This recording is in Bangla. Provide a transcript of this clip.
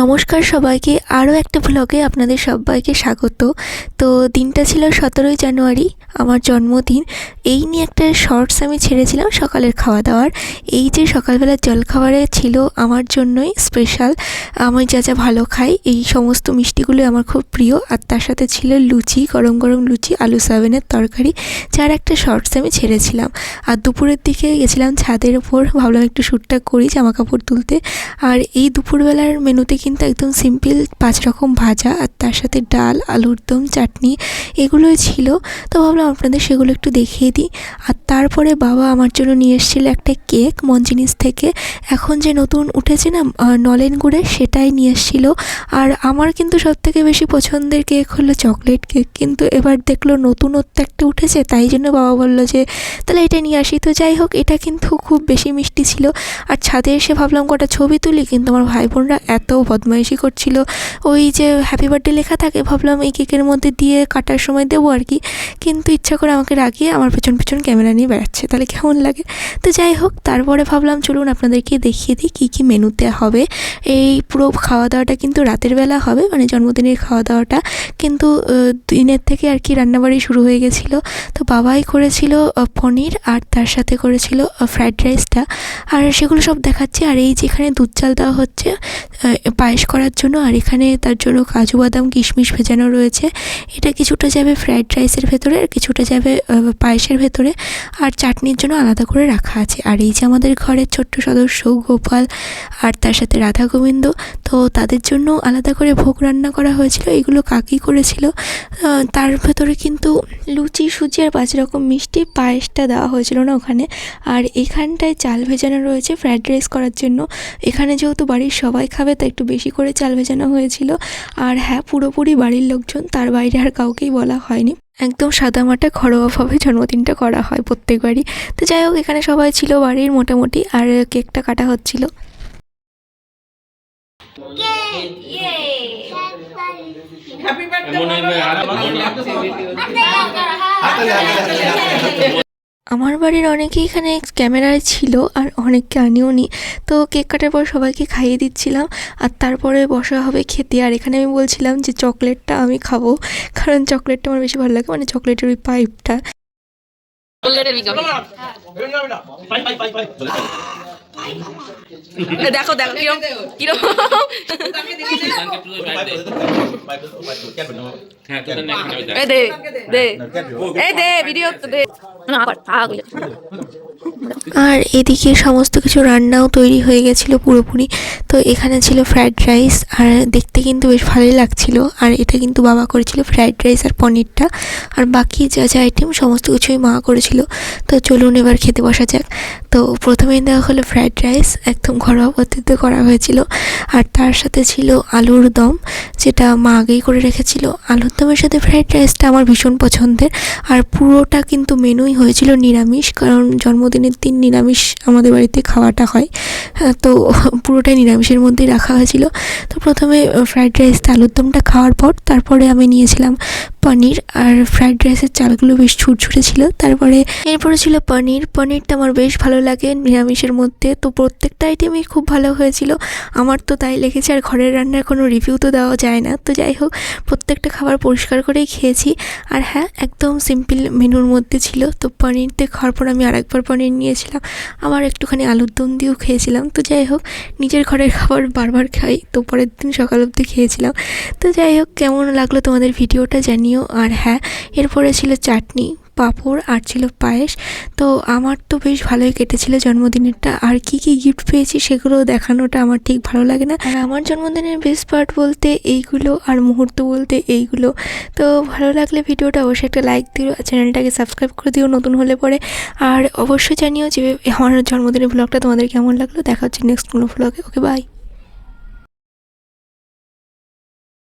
নমস্কার সবাইকে, আরও একটা ভ্লগে আপনাদের সবাইকে স্বাগত। তো দিনটা ছিল সতেরোই জানুয়ারি, আমার জন্মদিন। এই নিয়ে একটা শর্টস আমি ছেড়েছিলাম সকালের খাওয়া দাওয়ার এই যে সকালবেলার জলখাবারে ছিল আমার জন্যই স্পেশাল আমি যা যা ভালো খাই, এই সমস্ত মিষ্টিগুলো আমার খুব প্রিয়। আর তার সাথে ছিল লুচি, গরম গরম লুচি, আলু সয়াবিনের তরকারি। যার একটা শর্টস আমি ছেড়েছিলাম। আর দুপুরের দিকে গেছিলাম ছাদের ওপর ভাবলাম একটু শ্যুটটা করি জামা কাপড় তুলতে। আর এই দুপুরবেলার মেনুতে কিন্তু একদম সিম্পল পাঁচ রকম ভাজা আর তার সাথে ডাল, আলুর দম, চাটনি এগুলোই ছিল। তো ভাবলাম আপনাদের সেগুলো একটু দেখিয়ে দিই। আর তারপরে বাবা আমার জন্য নিয়ে এসেছিল একটা কেক মঞ্জিনিস থেকে। এখন যে নতুন উঠেছে না নলেন গুড়ের সেটাই নিয়ে এসেছিল। আর আমার কিন্তু সবথেকে বেশি পছন্দের কেক হলো চকলেট কেক। কিন্তু এবার দেখল নতুনত্ব একটা উঠেছে, তাই জন্য বাবা বলল যে, তাহলে এটা নিয়ে আসি। তো যাই হোক, এটা কিন্তু খুব বেশি মিষ্টি ছিল। আর ছাদে এসে ভাবলাম কটা ছবি তুলি, কিন্তু আমার ভাই বোনরা এত বদমাইশি করছিল। ওই যে হ্যাপি বার্থডে লেখা থাকে, ভাবলাম এই কেকের মধ্যে দিয়ে কাটার সময় দেবো আর কি। কিন্তু ইচ্ছা করে আমাকে রাগিয়ে আমার পেছন পেছন ক্যামেরা নিয়ে বেড়াচ্ছে, তাহলে কেমন লাগে? তো যাই হোক, তারপরে ভাবলাম চলুন আপনাদেরকে দেখিয়ে দিই কী কী মেনুতে হবে। এই পুরো খাওয়া দাওয়াটা কিন্তু রাতের বেলা হবে মানে জন্মদিনের খাওয়া দাওয়াটা কিন্তু দিনের থেকে আর কি রান্নাবাড়ি শুরু হয়ে গেছিল। তো বাবাই করেছিল পনির আর তার সাথে করেছিল ফ্রাইড রাইসটা আর সেগুলো সব দেখাচ্ছে। আর এই যেখানে দুধ চাল দেওয়া হচ্ছে পায়েস করার জন্য, আর এখানে তার জন্য কাজু, বাদাম, কিশমিশ ভেজানো রয়েছে। এটা কিছুটা যাবে ফ্রাইড রাইসের ভেতরে, আর কিছুটা যাবে পায়েসের ভেতরে। আর চাটনির জন্য আলাদা করে রাখা আছে। আর এই যে আমাদের ঘরের ছোট্ট সদস্য গোপাল আর তার সাথে রাধা গোবিন্দ, তো তাদের জন্য আলাদা করে ভোগ রান্না করা হয়েছিল। এগুলো কাকি করেছিল। তার ভেতরে কিন্তু লুচি, সুজি আর পাঁচ রকম মিষ্টি পায়েসটা দেওয়া হয়েছিল না ওখানে। আর এখানটায় চাল ভেজানো রয়েছে ফ্রাইড রাইস করার জন্য। এখানে যেহেতু বাড়ির সবাই খাবে, তাই একটু বেশি করে চাল ভেজানো হয়েছিল। আর হ্যাঁ পুরোপুরি বাড়ির লোকজন তার বাইরে আর কাউকেই বলা হয়নি। একদম সাদামাটা ঘরোয়াভাবে জন্মদিনটা করা হয় প্রত্যেকবারই। তো যাই হোক এখানে সবাই ছিল বাড়ির মোটামুটি আর কেকটা কাটা হচ্ছিল। হ্যাপি বার্থডে আমার বাড়ির অনেকেই এখানে ক্যামেরায় ছিল আর অনেককে আনিও নি। তো কেক কাটার পর সবাইকে খাইয়ে দিচ্ছিলাম আর তারপরে বসা হবে খেতে। আর এখানে আমি বলছিলাম যে চকলেটটা আমি খাব কারণ চকলেটটা আমার বেশি ভালো লাগে মানে চকলেটের ওই পাইপটা। দেখো দেখো কিরম কিরম। হ্যাঁ দে দে ভিডিও দে। না আবার থাক আর এদিকে সমস্ত কিছু রান্নাও তৈরি হয়ে গেছিল পুরোপুরি। তো এখানে ছিল ফ্রায়েড রাইস আর দেখতে কিন্তু বেশ ভালোই লাগছিল। আর এটা কিন্তু বাবা করেছিল ফ্রায়েড রাইস আর পনিরটা। আর বাকি যা যা আইটেম সমস্ত কিছুই মা করেছিল। তো চলুন এবার খেতে বসা যাক। তো প্রথমেই দেওয়া হলো ফ্রায়েড রাইস একদম ঘরোয়া পদ্ধতিতে করা হয়েছিল। আর তার সাথে ছিল আলুর দম, যেটা মা আগেই করে রেখেছিল। আলুর দমের সাথে ফ্রায়েড রাইসটা আমার ভীষণ পছন্দের। আর পুরোটা কিন্তু মেনুই হয়েছিল নিরামিষ, কারণ জন্মদিনের দিন নিরামিষ আমাদের বাড়িতে খাওয়াটা হয়। হ্যাঁ, তো পুরোটাই নিরামিষের মধ্যেই রাখা হয়েছিল। তো প্রথমে ফ্রায়েড রাইস আলুর দমটা খাওয়ার পর তারপরে আমি নিয়েছিলাম পনির আর ফ্রাইড রাইসের চালগুলো বেশ ছুটছুটে ছিল। তারপরে এরপরে ছিল পনির। পনিরটা আমার বেশ ভালো লাগে নিরামিষের মধ্যে। তো প্রত্যেকটা আইটেমই খুব ভালো হয়েছিল। আমার তো তাই লেগেছে আর ঘরের রান্নার কোনো রিভিউ তো দেওয়া যায় না। তো যাই হোক, প্রত্যেকটা খাবার পরিষ্কার করেই খেয়েছি। আর হ্যাঁ একদম সিম্পল মেনুর মধ্যে ছিল। তো পনির দিয়ে খাওয়ার পর আমি আরেকবার পনির নিয়েছিলাম। আবার একটুখানি আলুর দম দিয়েও খেয়েছিলাম। তো যাই হোক, নিজের ঘরের খাবার বারবার খাই। তো পরের দিন সকাল অবধি খেয়েছিলাম। তো যাই হোক, কেমন লাগল তোমাদের ভিডিওটা জানিও আর হ্যাঁ এরপরে ছিল চাটনি, পাঁপড় আর ছিল পায়েস। তো আমার তো বেশ ভালোই কেটেছিল জন্মদিনেরটা। আর কি কি গিফট পেয়েছি সেগুলো দেখানোটা আমার ঠিক ভালো লাগে না। আর আমার জন্মদিনের বেস্ট পার্ট বলতে এইগুলো আর মুহূর্ত বলতে এইগুলো। তো ভালো লাগলে ভিডিওটা অবশ্যই একটা লাইক দিও আর চ্যানেলটাকে সাবস্ক্রাইব করে দিও নতুন হলে পরে। আর অবশ্যই জানিও যে আমার জন্মদিনের ব্লগটা তোমাদের কেমন লাগল। দেখা হচ্ছে নেক্সট কোনো ব্লগে ওকে বাই